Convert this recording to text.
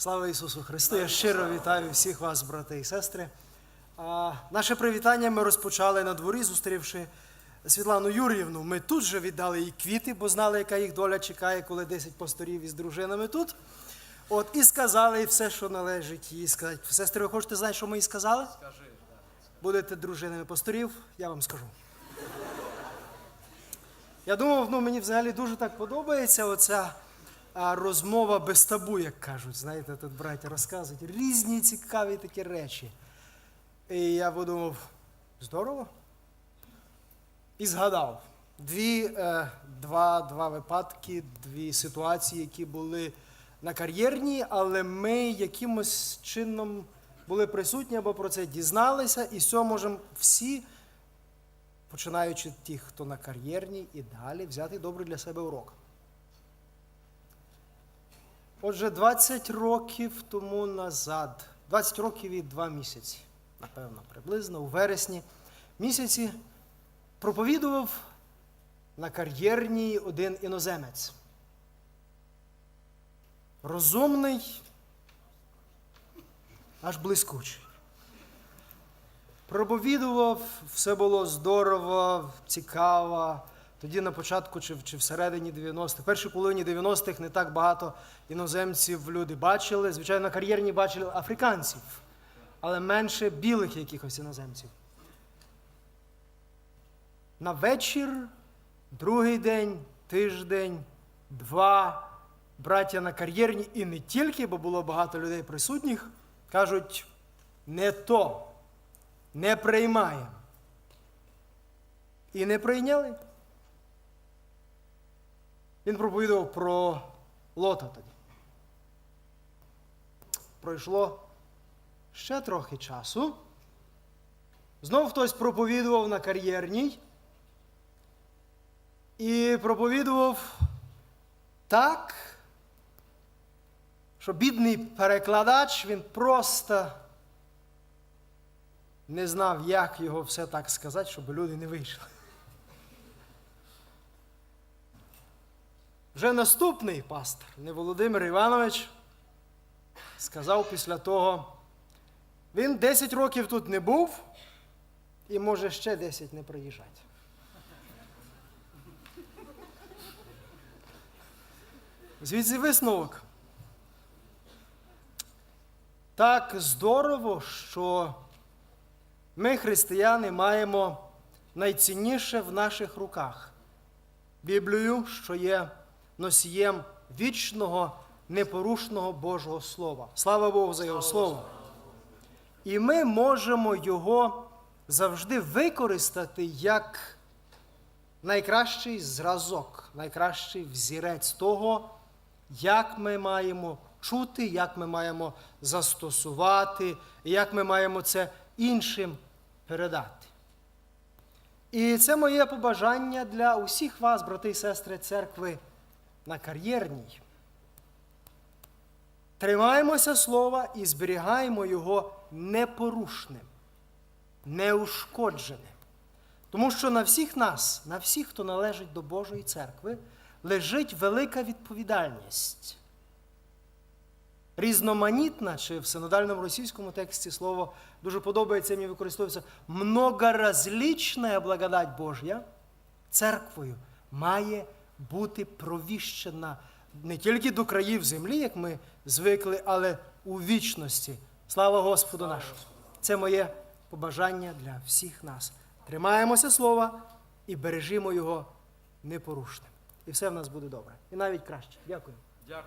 Слава Ісусу Христу! Я щиро вітаю всіх вас, брати і сестри. А, наше привітання ми розпочали на дворі, зустрівши Світлану Юріївну. Ми тут же віддали їй квіти, бо знали, яка їх доля чекає, коли 10 пасторів із дружинами тут. От і сказали все, що належить їй сказати. Сестри, ви хочете знати, що ми їй сказали? Скажи, Будете дружинами пасторів, я вам скажу. Я думав, ну мені взагалі дуже так подобається оця розмова без табу, як кажуть. Знаєте, тут браття розказують різні цікаві такі речі. І я подумав, здорово. І згадав дві, е, два, два випадки, дві ситуації, які були на кар'єрній, але ми якимось чином були присутні або про це дізналися, і цього можемо всі, починаючи тих, хто на кар'єрній, і далі взяти добрий для себе урок. Отже, 20 років тому назад, 20 років і 2 місяці, напевно, приблизно, у вересні місяці проповідував на кар'єрній один іноземець. Розумний, аж блискучий. Проповідував, все було здорово, цікаво. Тоді на початку чи, чи всередині 90-х, першій половині 90-х не так багато іноземців люди бачили. Звичайно, на кар'єрні бачили африканців, але менше білих якихось іноземців. На вечір, другий день, тиждень, два браття на кар'єрні, і не тільки, бо було багато людей присутніх, кажуть, не то, не приймаємо. І не прийняли. Він проповідував про лота тоді. Пройшло ще трохи часу. Знов хтось проповідував на кар'єрній. І проповідував так, що бідний перекладач, він просто не знав, як його все так сказати, щоб люди не вийшли. Вже наступний пастор, не Володимир Іванович, сказав після того, він 10 років тут не був і може ще 10 не приїжджати. Звідси висновок. Так здорово, що ми, християни, маємо найцінніше в наших руках Біблію, що є носієм вічного, непорушного Божого Слова. Слава Богу за Його Слово. І ми можемо його завжди використати як найкращий зразок, найкращий взірець того, як ми маємо чути, як ми маємо застосувати, як ми маємо це іншим передати. І це моє побажання для усіх вас, брати і сестри церкви, на кар'єрній. Тримаємося слова і зберігаємо його непорушним, неушкодженим. Тому що на всіх нас, на всіх, хто належить до Божої церкви, лежить велика відповідальність. Різноманітна, чи в синодальному російському тексті слово дуже подобається, мені використовується многоразлічна благодать Божя церквою має бути провіщена не тільки до країв землі, як ми звикли, але у вічності. Слава Господу нашому! Це моє побажання для всіх нас. Тримаємося слова і бережімо його непорушним. І все в нас буде добре. І навіть краще. Дякую. дякую.